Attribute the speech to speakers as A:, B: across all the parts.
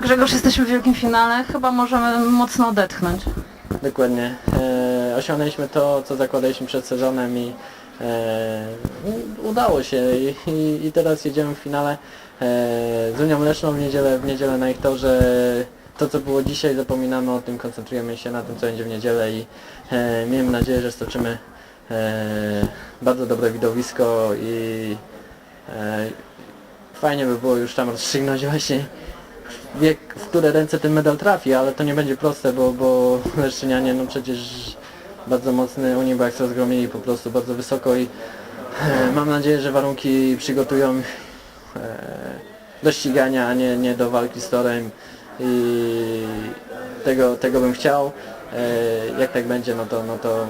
A: Grzegorz, jesteśmy w wielkim finale, chyba możemy mocno odetchnąć.
B: Dokładnie. E, osiągnęliśmy to, co zakładaliśmy przed sezonem i e, udało się I, i, i teraz jedziemy w finale e, z Unią Leszną w niedzielę, w niedzielę na ich torze. To co było dzisiaj zapominamy o tym, koncentrujemy się na tym co będzie w niedzielę i e, miejmy nadzieję, że stoczymy e, bardzo dobre widowisko i e, fajnie by było już tam rozstrzygnąć właśnie wie, w które ręce ten medal trafi, ale to nie będzie proste, bo, bo Leszczynianie no przecież bardzo mocny Unibax rozgromili po prostu bardzo wysoko i e, mam nadzieję, że warunki przygotują e, do ścigania, a nie, nie do walki z torem i tego, tego bym chciał. E, jak tak będzie, no to, no to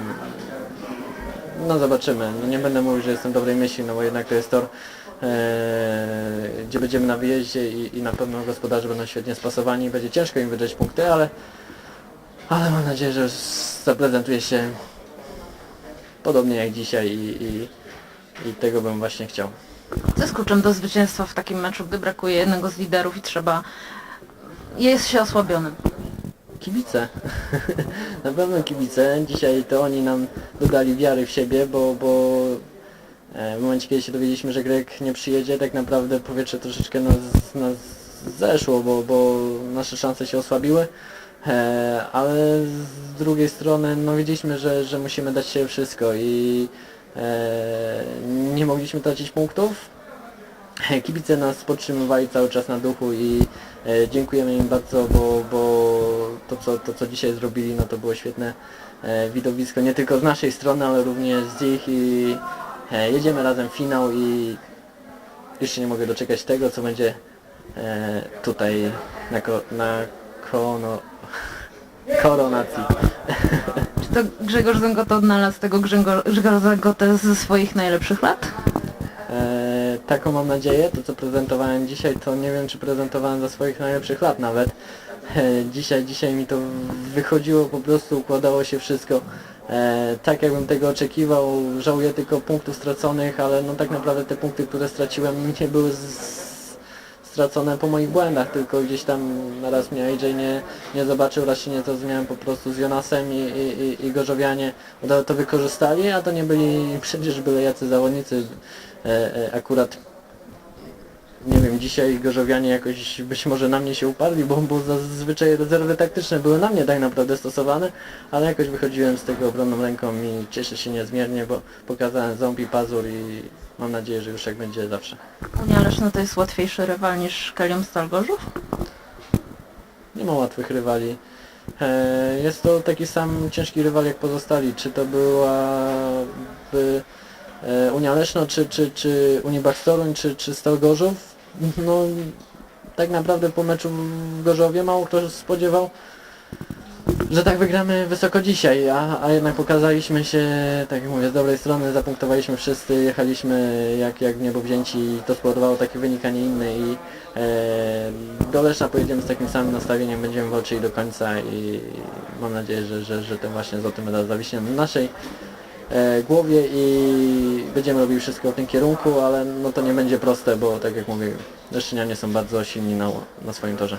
B: no zobaczymy. No nie będę mówił, że jestem dobrej myśli, no bo jednak to jest tor, e, gdzie będziemy na wyjeździe i, i na pewno gospodarze będą świetnie spasowani. Będzie ciężko im wydać punkty, ale, ale mam nadzieję, że zaprezentuje się podobnie jak dzisiaj i, i, i tego bym właśnie chciał.
A: Co jest kluczem do zwycięstwa w takim meczu, gdy brakuje jednego z liderów i trzeba... Jest się osłabionym.
B: Kibice. Na pewno kibice. Dzisiaj to oni nam dodali wiary w siebie, bo, bo e, w momencie kiedy się dowiedzieliśmy, że Greg nie przyjedzie, tak naprawdę powietrze troszeczkę nas, nas zeszło, bo, bo nasze szanse się osłabiły. E, ale z drugiej strony no wiedzieliśmy, że, że musimy dać się wszystko i e, nie mogliśmy tracić punktów. Kibice nas podtrzymywali cały czas na duchu i dziękujemy im bardzo, bo, bo to, co, to co dzisiaj zrobili, no to było świetne e, widowisko, nie tylko z naszej strony, ale również z ich i e, jedziemy razem w finał i już się nie mogę doczekać tego, co będzie e, tutaj na, ko, na kono, koronacji.
A: Czy to Grzegorz Zęgota odnalazł tego Grzegor- Grzegorza Zęgotę ze swoich najlepszych lat?
B: E, taką mam nadzieję. To co prezentowałem dzisiaj, to nie wiem czy prezentowałem za swoich najlepszych lat nawet. Dzisiaj, dzisiaj mi to wychodziło, po prostu układało się wszystko e, tak jakbym tego oczekiwał. Żałuję tylko punktów straconych, ale no tak naprawdę te punkty, które straciłem nie były stracone po moich błędach, tylko gdzieś tam raz mnie AJ nie, nie zobaczył, raz się nie zrozumiałem po prostu z Jonasem i, i, i, Gorzowianie to wykorzystali, a to nie byli przecież byle jacy zawodnicy. E, e, akurat nie wiem, dzisiaj Gorzowianie jakoś być może na mnie się uparli, bo, bo zazwyczaj rezerwy taktyczne były na mnie tak naprawdę stosowane, ale jakoś wychodziłem z tego obronną ręką i cieszę się niezmiernie, bo pokazałem ząb i pazur i mam nadzieję, że już tak będzie zawsze.
A: Unia Leszno to jest łatwiejszy rywal niż Kalium Stal Gorzów?
B: Nie ma łatwych rywali. E, Jest to taki sam ciężki rywal jak pozostali. Czy to byłaby e, Unia Leszno, czy, czy, czy Toruń, czy, czy Stal Gorzów. No tak naprawdę po meczu w Gorzowie mało kto spodziewał, że tak wygramy wysoko dzisiaj, a, a jednak pokazaliśmy się, tak jak mówię, z dobrej strony, zapunktowaliśmy wszyscy, jechaliśmy jak, jak w niebo wzięci i to spowodowało taki wynik, a nie inny i e, do Leszna pojedziemy z takim samym nastawieniem, będziemy walczyli do końca i mam nadzieję, że, że, że ten właśnie złoty medal zawiśnie na naszej głowie i będziemy robili wszystko w tym kierunku, ale no to nie będzie proste, bo tak jak mówię, Leszczynianie są bardzo silni na, na swoim torze.